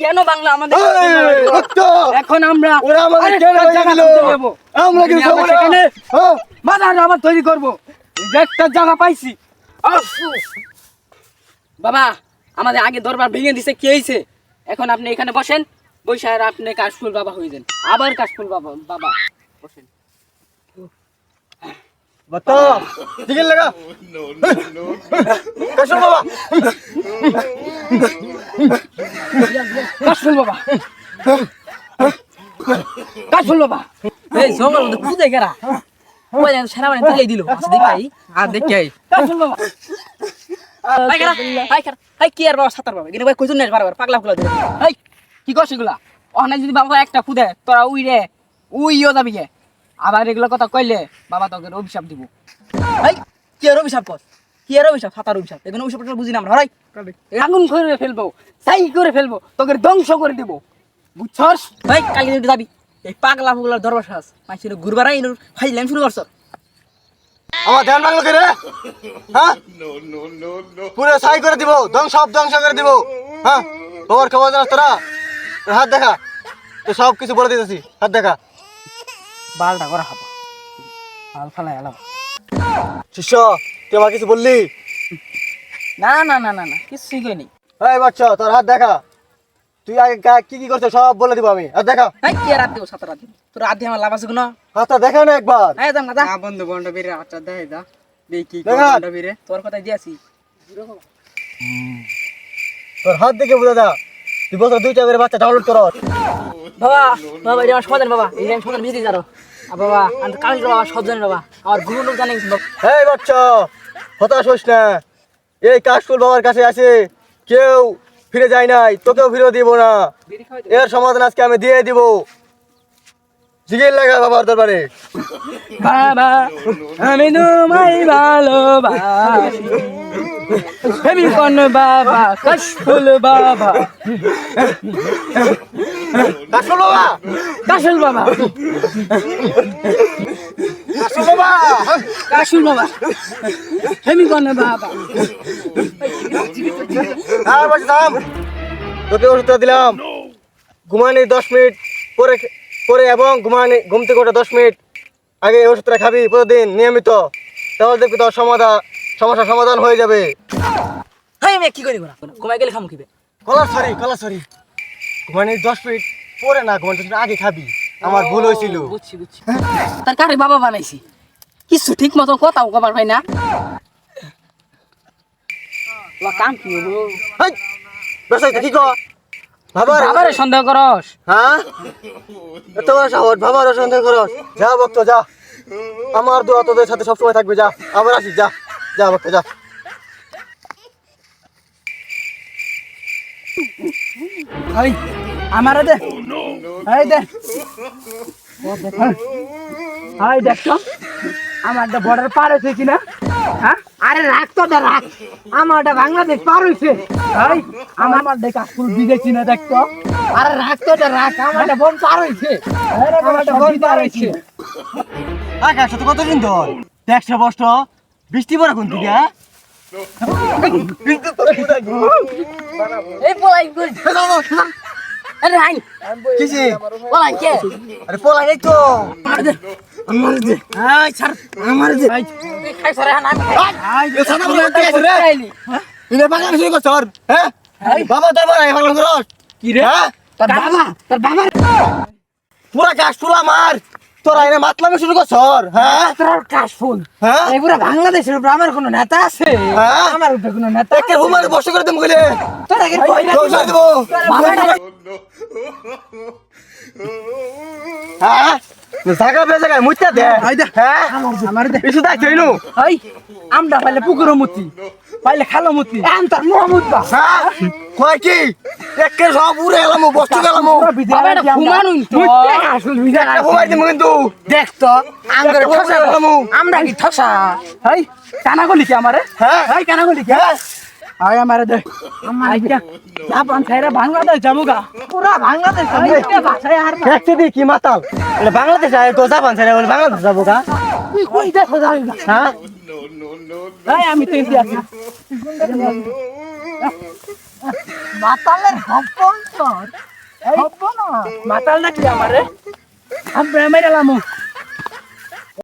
কেন বাংলা আমাদের এখন আমরা ওরা আমাদের কেন। আমরা কি? সেখানে হ্যাঁ? বাজার আবার তৈরি করব একটা জায়গা পাইছি বাবা আমাদের আগে দরবার ভেঙে দিছে কি হয়েছে এখন আপনি এখানে বসেন বসে আর আপনি কাশফুল বাবা হয়ে যান আবার কাশফুল বাবা বাবা বসেন বাবা। কাশফুল বাবা। কাশফুল বাবা। এই জঙ্গল মধ্যে খুঁজে গেরা। ওই সেনাবাহিনী তুলেই দিল। আচ্ছা দেখাই আর দেখাই কাশফুল বাবা। হাই খারা হাই কি আর বাবা সাতার বাবা? ভাই কইছুন না বারবার? পাগলা ফুলা দিলে এই কি এগুলা? অনেক যদি বাবা একটা খুদে তোরা উই রে উইও যাবি গে। আবার এগুলো কথা কইলে বাবা তোকে অভিশাপ দিব। হাই কি আর অভিশাপ কর কি আর অভিশাপ? সাতার অভিশাপ। এখানে অভিশাপ বুঝি না আমরা। হরাই। আগুন করে ফেলব সাই করে ফেলব তোকে ধ্বংস করে দিব। বুঝছস? ভাই কালকে যদি যাবি। এই পাগলা ফুগলার দরবার সাজ মাইছিল ঘুরবার আই ফাইলাম শুরু করছ। আমার ধ্যান ভাঙলো কে রে হ্যাঁ পুরো সাই করে দিব ধ্বংস সব ধ্বংস করে দিব। হ্যাঁ? খবর খবর জানাস তোরা? তোর হাত দেখা। তো সব কিছু বলে দিতেছি। হাত দেখা। বালটা করা হব। বাল ফালাই এলাম। শিষ্য তুই আমার কিছু বললি? না না না না না কিছুই কইনি এই বাচ্চা তোর হাত দেখা। তুই আগে কি কি করছ সব বলে দিব আমি। হাত দেখা। কি আর রাত দেবো সাতার রাত দেবো? তোর রাত দিয়ে আমার লাভ আছে কোনো? হাতটা দেখা না একবার। হ্যাঁ দাম বন্ধু বন্ড বেরে আচ্ছা দা দেখি। বেরে তোর কথাই দিয়েছি তোর হাত দেখে বোঝা যা। তুই বছর দুইটা করে বাচ্চা ডাউনলোড কর। বাবা বাবা এটা আমার সমাধান বাবা। এটা আমি সমাধান বুঝতে যারো বাবা আমি কাল বাবা সব জানি বাবা। আমার গুরু লোক জানে এই বাচ্চা হতাশ হোস না। এই কাশফুল বাবার কাছে আছে কেউ ফিরে যায় নাই তোকেও ফিরে দিব না। এর সমাধান আজকে আমি দিয়ে দিব। জিগির লাগা বাবার দরবারে। বাবা আমি তোমায় ভালোবাসি। হেমি কোন বাবা কাশফুল বাবা। কাশফুল বাবা! কাশফুল বাবা। কাশফুল বাবা। কাশফুল বাবা। হেমি কোন বাবা। হ্যাঁ থাম তোকে ওষুধটা দিলাম। ঘুমানি দশ মিনিট পরে পরে এবং ঘুমানি ঘুম থেকে ওঠে দশ মিনিট। আগে ওষুধটা খাবি প্রতিদিন নিয়মিত। তাহলে দেখবি তোর সমাধান সমস্যার সমাধান হয়ে যাবে। হাই আমি কি করি গোনা কমাই গেলে খামু কিবে কলার সরি কলার সরি। ঘুমানি দশ মিনিট পরে না ঘুমানি আগে খাবি। আমার ভুল হয়েছিল। বুঝছি বুঝছি। তার কারে বাবা বানাইছি? কিছু ঠিক মতো কথাও কবার ভাই না। কাম কি হব বেসাই কি কর বাবার বাবারে সন্দেহ করস। হ্যাঁ? এত বড় সাহস বাবার সন্দেহ করস। যা ভক্ত যা। আমার দোয়া তোদের সাথে সবসময় থাকবে যা। আবার আসিস যা। যা ভক্ত যা। হাই আমারে দে। হাই দে। হাই দেখছ আমারটা বর্ডার পার হয়েছে কিনা? হ্যাঁ? আরে রাখ তো দে রাখ। আমারটা বাংলাদেশ পার হয়েছে। হাই আমার দেখা ফুল বিদেশি না দেখতো আরে রাখ তো দে রাখ। আমারটা বোন পার হয়েছে। আমারটা বোন পার হয়েছে। আকাশ তো কতদিন ধর দেখছ বস্ত বৃষ্টি পড়ে কোন দিকে হ্যাঁ? এই পলাই কই আরে হাই। কিসে পলাই কে? আরে পোলা নেই তো। আমার দে আমার দে। আই ছাড়। আমার দে। তুই খাই সরে হানা আমি খাই। ইনে বাগান শুরু করছ হ্যাঁ? বাবা দরবার আই বাগান করস কি রে? হ্যাঁ? তোর বাবা? তোর বাবা পুরা গাছ তুলা মার। তোরা এনে মাতলামে শুরু করছ হ্যাঁ? তোর কাশ ফুল হ্যাঁ? এই পুরো বাংলাদেশের উপর আমার কোনো নেতা আছে? হ্যাঁ? আমার উপরে কোনো নেতা একে হুমারে বসে করে দেবো গেলে তোর আগে কই না ধ্বংস করে দেবো। হ্যাঁ? জায়গা বে জায়গায় মুইতা দে। হ্যাঁ? আমার দে কিছু দেখ তুই এই আমরা পাইলে পুকুর মুতি পাইলে খালো মুতি। আম তার হ্যাঁ? কয় কি? একে সব উড়ে গেলাম বস্তু গেলাম। বাবা এটা ঘুমানুন তো। আসল বিজা একটা হুমাই দিম কিন্তু। দেখ তো আঙ্গারে ঠসা গেলাম। আমরা কি ঠসা? এই কানা গলি কি আমারে? হ্যাঁ। এই কানা গলি কি? হ্যাঁ। আয় আমারে দে। বাংলাদেশ আয়। তো জাপান যাব গা। হ্যাঁ। আমি তো ইন্ডিয়া। মাতালের হব্বন তোর হব্ব না। মাতাল নাকি আমারে? আমরা মেরালামু